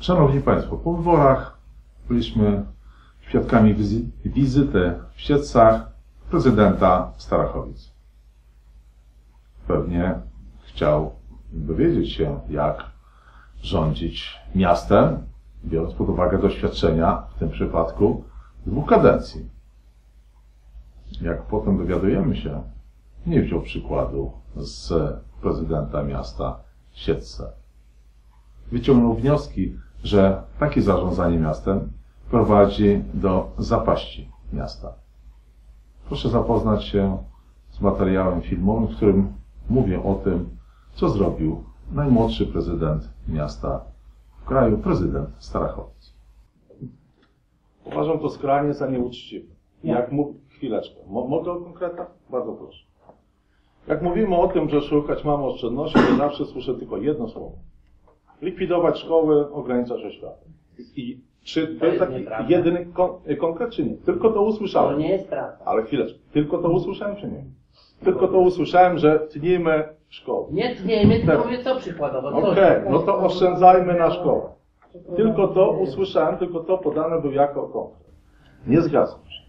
Szanowni Państwo, po wyborach byliśmy świadkami wizy- wizyty w Siedlcach prezydenta Starachowic. Pewnie chciał dowiedzieć się, jak rządzić miastem, biorąc pod uwagę doświadczenia, w tym przypadku, dwóch kadencji. Jak potem dowiadujemy się, nie wziął przykładu z prezydenta miasta Siedlce wyciągnął wnioski, że takie zarządzanie miastem prowadzi do zapaści miasta. Proszę zapoznać się z materiałem filmowym, w którym mówię o tym, co zrobił najmłodszy prezydent miasta w kraju, prezydent Starachowic. Uważam to skrajnie za nieuczciwe. Jak mów... Chwileczkę. Mo mogę o konkretach? Bardzo proszę. Jak mówimy o tym, że szukać mamy oszczędności, to zawsze słyszę tylko jedno słowo. Likwidować szkoły, ograniczać oświatę. I czy to, To jest taki nieprawda. jedyny kon konkret, czy nie? Tylko to To usłyszałem. nie jest prawda. Ale chwileczkę. Tylko to usłyszałem, czy nie? Tylko to usłyszałem, że tnijmy szkoły. Nie tniemy, tylko Tak. mówię co przykładowo. Okej, no to oszczędzajmy na szkołę. Tylko to usłyszałem, tylko to podane był jako konkret. Nie zgadzam się.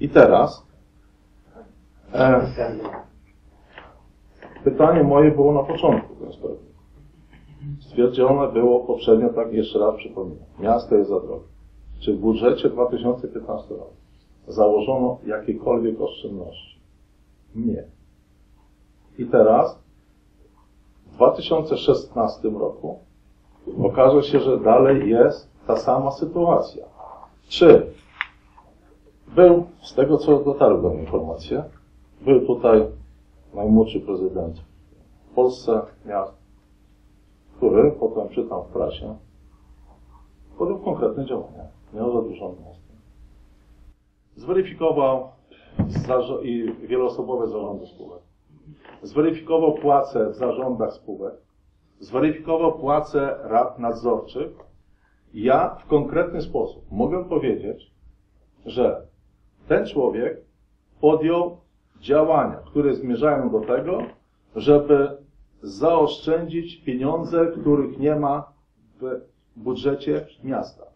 I teraz e, pytanie moje było na początku sprawy. Stwierdzone było poprzednio, tak jeszcze raz przypominam, miasto jest za drogie. Czy w budżecie 2015 roku założono jakiekolwiek oszczędności? Nie. I teraz w 2016 roku okaże się, że dalej jest ta sama sytuacja. Czy był, z tego co dotarły do mnie informacje, był tutaj najmłodszy prezydent w Polsce, miast, który, potem czytam w prasie, podjął konkretne działania. Miał zadłużone miasto. Zweryfikował i wieloosobowe zarządy spółek zweryfikował płace w zarządach spółek, zweryfikował płace rad nadzorczych. Ja w konkretny sposób mogę powiedzieć, że ten człowiek podjął działania, które zmierzają do tego, żeby zaoszczędzić pieniądze, których nie ma w budżecie miasta.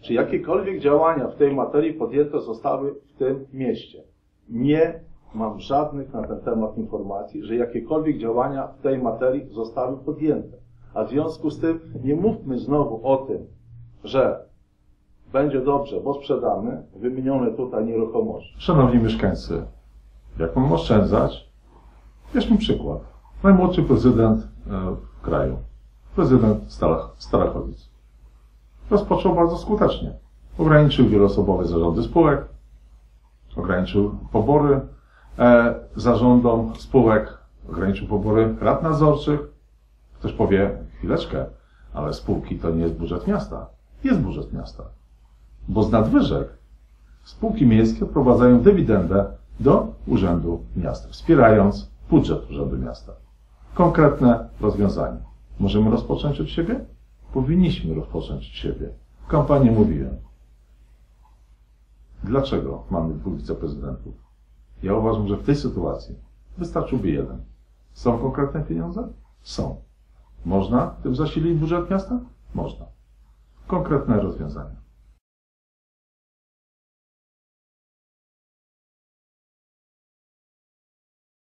Czy jakiekolwiek działania w tej materii podjęte zostały w tym mieście? Nie mam żadnych na ten temat informacji, że jakiekolwiek działania w tej materii zostały podjęte. A w związku z tym nie mówmy znowu o tym, że będzie dobrze, bo sprzedamy wymienione tutaj nieruchomości. Szanowni mieszkańcy, jak mam oszczędzać? Weźmy przykład. Najmłodszy prezydent e, w kraju, prezydent Starach, Starachowic, rozpoczął bardzo skutecznie. Ograniczył wieloosobowe zarządy spółek, ograniczył pobory e, zarządom spółek, ograniczył pobory rad nadzorczych. Ktoś powie, chwileczkę, ale spółki to nie jest budżet miasta. Jest budżet miasta. Bo z nadwyżek spółki miejskie wprowadzają dywidendę do Urzędu Miasta, wspierając budżet Urzędu Miasta. Konkretne rozwiązanie. Możemy rozpocząć od siebie? Powinniśmy rozpocząć od siebie. W kampanii mówiłem. Dlaczego mamy dwóch wiceprezydentów? Ja uważam, że w tej sytuacji wystarczyłby jeden. Są konkretne pieniądze? Są. Można tym zasilić budżet miasta? Można. Konkretne rozwiązania.